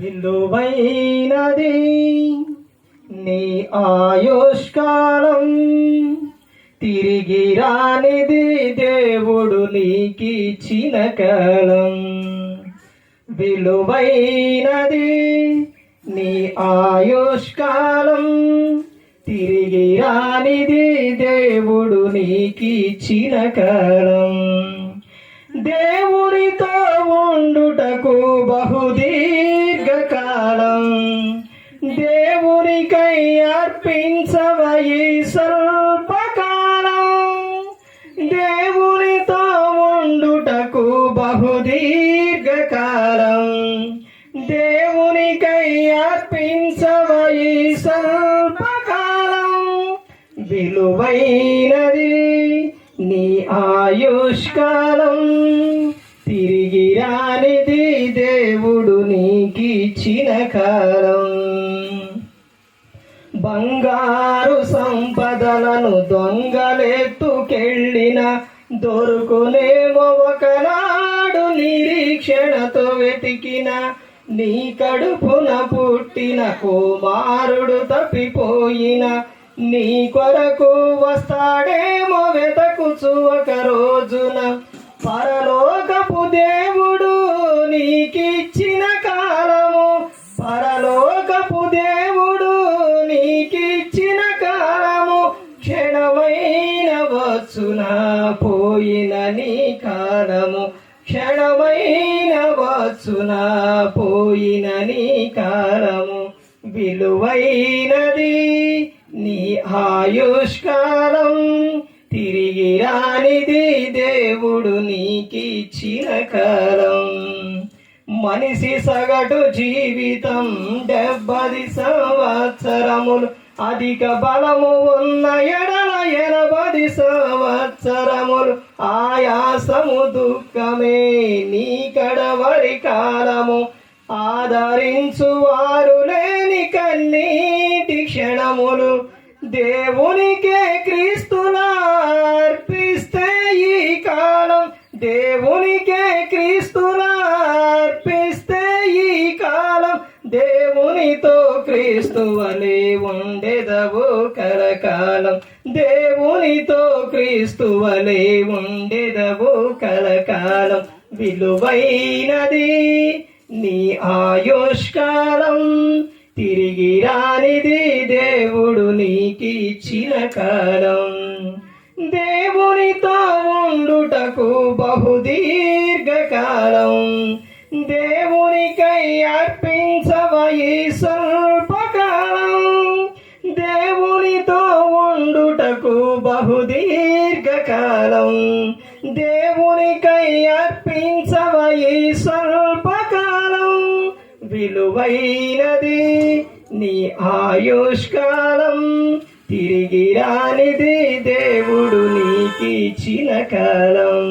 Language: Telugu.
విలువైనది నీ ఆయుష్కాలం. తిరిగి రానిది దేవుడు నీకిచ్చిన కాలం. విలువైనది నీ ఆయుష్కాలం. తిరిగి రానిది దేవుడు నీకిచ్చిన కాలం. దేవుడితో ఉండుటకు బహుది దేవునికై అర్పించవయి స్వల్పకాలం? దేవునితో ఉండుటకు బహుదీర్ఘకాలం. దేవునికై అర్పించవయి స్వల్పకాలం? విలువైనది నీ ఆయుష్కాలం. తిరిగి రానిది దేవుడు నీకిచ్చిన కాలం. బంగారు సంపదలను దొంగలెత్తుకెళ్ళిన దొరుకునేమో ఒకనాడు నిరీక్షణతో వెతికిన నీ కడుపున పుట్టిన కుమారుడు తప్పిపోయిన నీ కొరకు వస్తాడేమో వెతకుచు ఒక రోజున. క్షణమైన వచ్చున పోయిన నీ కాలము. క్షణమైన వచ్చున పోయిన నీ కాలము. విలువైనది నీ ఆయుష్కాలం. తిరిగి రానిది దేవుడు నీకిచ్చిన కాలం. మనిషి సగటు జీవితం డెబ్బది సంవత్సరములు. అధిక బలము ఉన్న ఎడల ఎనబది సంవత్సరములు ఆయాసము దుఃఖమే నీ కడవరి కాలము. ఆదరించు వారు లేని కన్నీటి క్షణములు. దేవునికే క్రీస్తుల తో క్రీస్తువలే ఉండేదవు ఉండెదవు కలకాలం. దేవునితో క్రీస్తువలే ఉండేదవు ఉండెదవు కలకాలం. విలువైనది నీ ఆయుష్కాలం. తిరిగి రానిది దేవుడు నీకిచ్చిన కాలం. దేవునితో ఉండుటకు బహుదీర్ఘకాలం. దేవునికై అర్పించవయి స్వల్పకాలం దేవునితో ఉండుటకు బహుదీర్ఘకాలం దేవునికై అర్పించవయి స్వల్పకాలం విలువైనది నీ ఆయుష్కాలం తిరిగి రానిది దేవుడు నీకిచ్చిన కాలం